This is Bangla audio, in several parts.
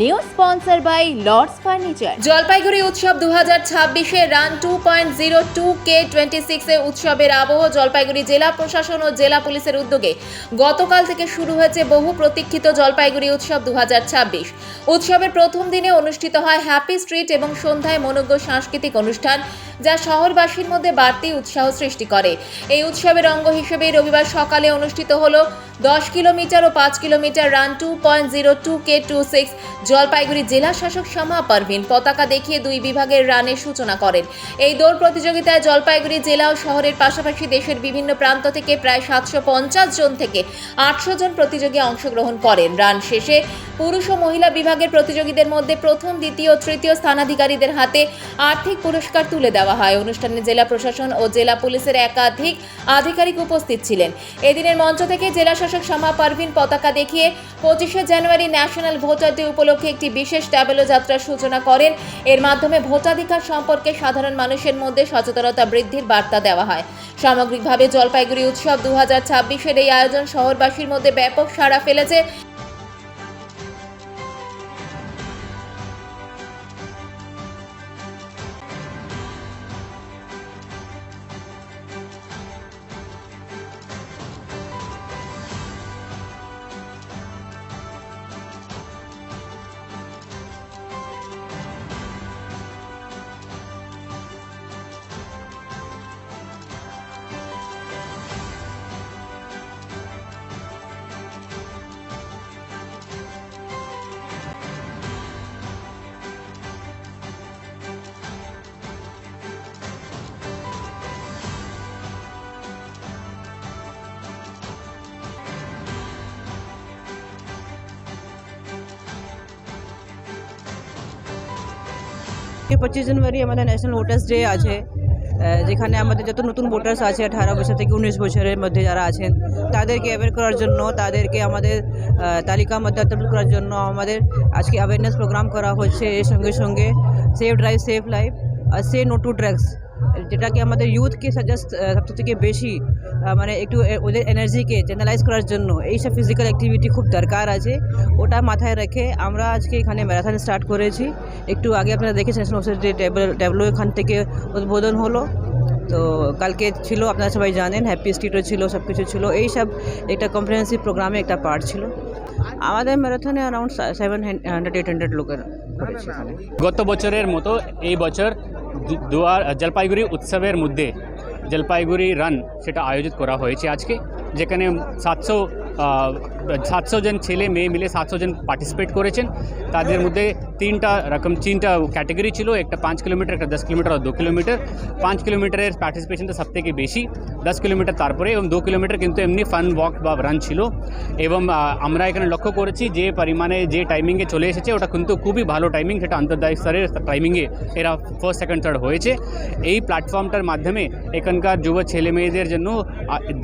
New sponsor by Lords furniture Jalpaiguri উৎসব দু হাজার ছাব্বিশে run two point zero two K twenty সিক্সে উৎসবের আবহ জলপাইগুড়ি জেলা প্রশাসন ও জেলা পুলিশের উদ্যোগে গতকাল থেকে শুরু হয়েছে বহু প্রতীক্ষিত জলপাইগুড়ি উৎসব দু হাজার ছাব্বিশ। উৎসবের প্রথম দিনে অনুষ্ঠিত হয় হ্যাপি স্ট্রিট এবং সন্ধ্যায় মনোজ্ঞ সাংস্কৃতিক অনুষ্ঠান, যা শহরবাসীর মধ্যে বাড়তি উৎসাহ সৃষ্টি করে। এই উৎসবের অঙ্গ হিসেবে রবিবার সকালে অনুষ্ঠিত হলো দশ কিলোমিটার ও পাঁচ kilometre run two point zero two K two six Jalpaiguri জেলা শাসক শামা পারভিন পতাকা দেখিয়ে দুই বিভাগের রানের সূচনা করেন। এই দৌড় প্রতিযোগিতায় জলপাইগুড়ি জেলা ও শহরের পাশাপাশি দেশের বিভিন্ন প্রান্ত থেকে প্রায় সাতশো পঞ্চাশ জন থেকে আটশো জন প্রতিযোগী অংশগ্রহণ করেন। রান শেষে পুরুষ ও মহিলা বিভাগের প্রতিযোগীদের মধ্যে প্রথম, দ্বিতীয় ও তৃতীয় স্থানাধিকারীদের হাতে আর্থিক পুরস্কার তুলে দেওয়া হয়। অনুষ্ঠানে জেলা প্রশাসন ও জেলা পুলিশের একাধিক আধিকারিক উপস্থিত ছিলেন। এদিনের মঞ্চ থেকে জেলা শাসক শামা পারভিন পতাকা দেখিয়ে পঁচিশে জানুয়ারি ন্যাশনাল ভোটার ডে উপলক্ষে একটি বিশেষ ট্যাবেলো যাত্রার সূচনা করেন। এর মাধ্যমে ভোটাধিকার সম্পর্কে সাধারণ মানুষের মধ্যে সচেতনতা বৃদ্ধির বার্তা দেওয়া হয়। সামগ্রিকভাবে জলপাইগুড়ি উৎসব দু হাজার এই আয়োজন শহরবাসীর মধ্যে ব্যাপক সাড়া ফেলেছে। পঁচিশ জানুয়ারি আমাদের ন্যাশনাল ভোটার্স ডে আছে। যেখানে আমাদের যত নতুন ভোটার্স আছে, আঠারো বছর থেকে উনিশ বছরের মধ্যে যারা আছেন, তাদেরকে অ্যাওয়ার করার জন্য, তাদেরকে আমাদের তালিকা মধ্যে করার জন্য আমাদের আজকে অ্যাওয়ারনেস প্রোগ্রাম করা হচ্ছে। এর সঙ্গে সঙ্গে সেফ ড্রাইভ সেফ লাইফ আর সে নো টু ড্রাগস যেটা কি আমাদের ইউথকে সাজেস্ট সব থেকে বেশি মানে একটু ওদের এনার্জিকে চ্যানেলাইজ করার জন্য এইসব ফিজিক্যাল অ্যাক্টিভিটি খুব দরকার আছে। ওটা মাথায় রেখে আমরা আজকে এখানে ম্যারাথন স্টার্ট করেছি। একটু আগে আপনারা দেখেছেন যে ট্যাবলো এখান থেকে উদ্বোধন হলো। তো কালকে ছিল, আপনারা সবাই জানেন হ্যাপি স্ট্রিটও ছিল সব কিছু ছিল। এই সব একটা কম্প্রিহেন্সিভ প্রোগ্রামে একটা পার্ট ছিল। আমাদের ম্যারাথনে around seven hundred eight hundred লোকের গত বছরের মতো এই বছর দুয়ার জলপাইগুড়ি উৎসবের মধ্যে জলপাইগুড়ি রান সেটা আয়োজিত করা হয়েছে আজকে যেখানে সাতশো সাতশো জন ছেলে, মেয়ে মিলে সাতশো জন পার্টিসিপেট করেছেন। তাদের মধ্যে তিনটা রকম, তিনটা ক্যাটেগরি ছিল। একটা পাঁচ কিলোমিটার একটা দশ কিলোমিটার আর দু কিলোমিটার পাঁচ কিলোমিটারের পার্টিসিপেশনটা সব থেকে বেশি। দশ কিলোমিটার তারপরে এবং দু কিলোমিটার কিন্তু এমনি ফান ওয়াক বা রান ছিল। এবং আমরা এখানে লক্ষ্য করেছি যে পরিমাণে যে টাইমিংয়ে চলে এসেছে, ওটা কিন্তু খুবই ভালো টাইমিং সেটা আন্তর্জাতিক স্তরের টাইমিংয়ে এরা ফার্স্ট সেকেন্ড থার্ড হয়েছে। এই প্ল্যাটফর্মটার মাধ্যমে এখানকার যুব ছেলে মেয়েদের জন্য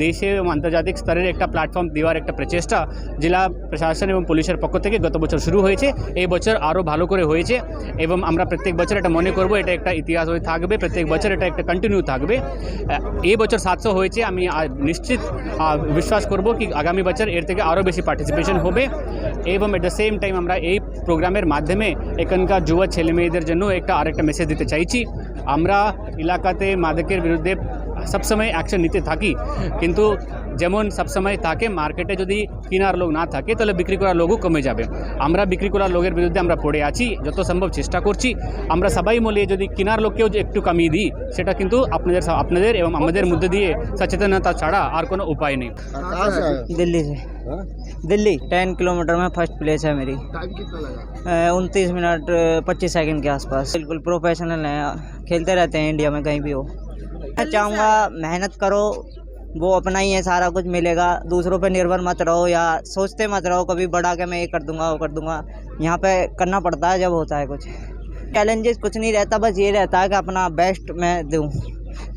দেশে এবং আন্তর্জাতিক স্তরের একটা প্ল্যাটফর্ম দেওয়ার একটা প্রচেষ্টা জেলা প্রশাসন এবং পুলিশের পক্ষ থেকে গত বছর শুরু হয়েছে। এই বছর আরও ভালো করে হয়েছে এবং আমরা প্রত্যেক বছর এটা মনে করব, এটা একটা ইতিহাস হয়ে থাকবে, প্রত্যেক বছর এটা একটা কন্টিনিউ থাকবে। এই বছর সাতশো হয়েছে, আমি নিশ্চিত বিশ্বাস করব কি আগামী বছর এর থেকে আরও বেশি পার্টিসিপেশন হবে এবং এট দ্য সেম টাইম আমরা এই প্রোগ্রামের মাধ্যমে এখানকার যুব ছেলে মেয়েদের জন্য একটা আরেকটা মেসেজ দিতে চাইছি। আমরা এলাকাতে মাদকের বিরুদ্ধে সবসময় অ্যাকশন নিতে থাকি কিন্তু যেমন সবসময় থাকে মার্কেটে যদি কেনার লোক না থাকে তাহলে বিক্রি করার লোকও কমে যাবে আমরা বিক্রি করার লোকের বিরুদ্ধে আমরা পড়ে আছি যত সম্ভব চেষ্টা করছি আমরা সবাই মিলিয়ে যদি কেনার লোককেও যে একটু কমিয়ে দিই সেটা কিন্তু আপনাদের আপনাদের এবং আমাদের মধ্যে দিয়ে সচেতনতা ছাড়া আর কোনো উপায় নেই कहाँ से आए दिल्ली से हाँ? दिल्ली टेन किलोमीटर में फर्स्ट प्लेस है मेरी टाइम कितना लगा उनतीस मिनट पच्चीस सेकंड के आसपास बिल्कुल प्रोफेशनल हैं खेलते रहते हैं इंडिया में कहीं भी हो मैं चाहूँगा मेहनत करो वो अपना ही है सारा कुछ मिलेगा। दूसरों पे निर्भर मत रहो या सोचते मत रहो कभी बड़ा के मैं ये कर दूँगा वो कर दूँगा। यहाँ पे करना पड़ता है जब होता है कुछ। चैलेंजेस कुछ नहीं रहता बस ये रहता है कि अपना बेस्ट मैं दूँ।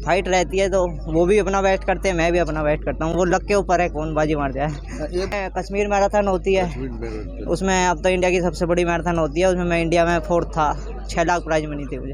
फाइट रहती है तो वो भी अपना बेस्ट करते हैं मैं भी अपना बेस्ट करता हूँ। वो लक के ऊपर है कौन बाजी मार जाए। कश्मीर मैराथन होती है। उसमें अब तो इंडिया की सबसे बड़ी मैराथन होती है उसमें मैं इंडिया में फोर्थ था। छः लाख प्राइज मनी थी मुझे।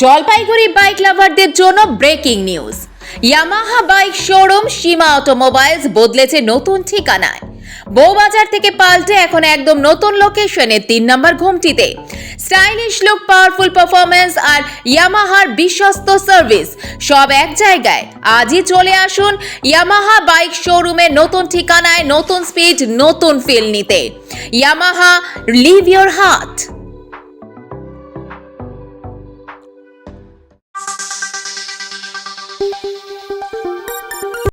জলপাইগুড়ি বাইক লাভারদের জন্য breaking news Yamaha bike showroom Seema automobiles বদলেছে নতুন ঠিকানায়। বৌবাজার থেকে পাল্টে এখন একদম নতুন লোকেশনে তিন নম্বর ঘুমটিতে। স্টাইলিশ লুক পাওয়ারফুল পারফরমেন্স আর ইয়ামাহার বিশ্বস্ত সার্ভিস সব এক জায়গায়। আজই চলে আসুন ইয়ামাহা বাইক শোরুমের নতুন ঠিকানায়, নতুন স্পিড নতুন ফিল নিতে। Yamaha leave your heart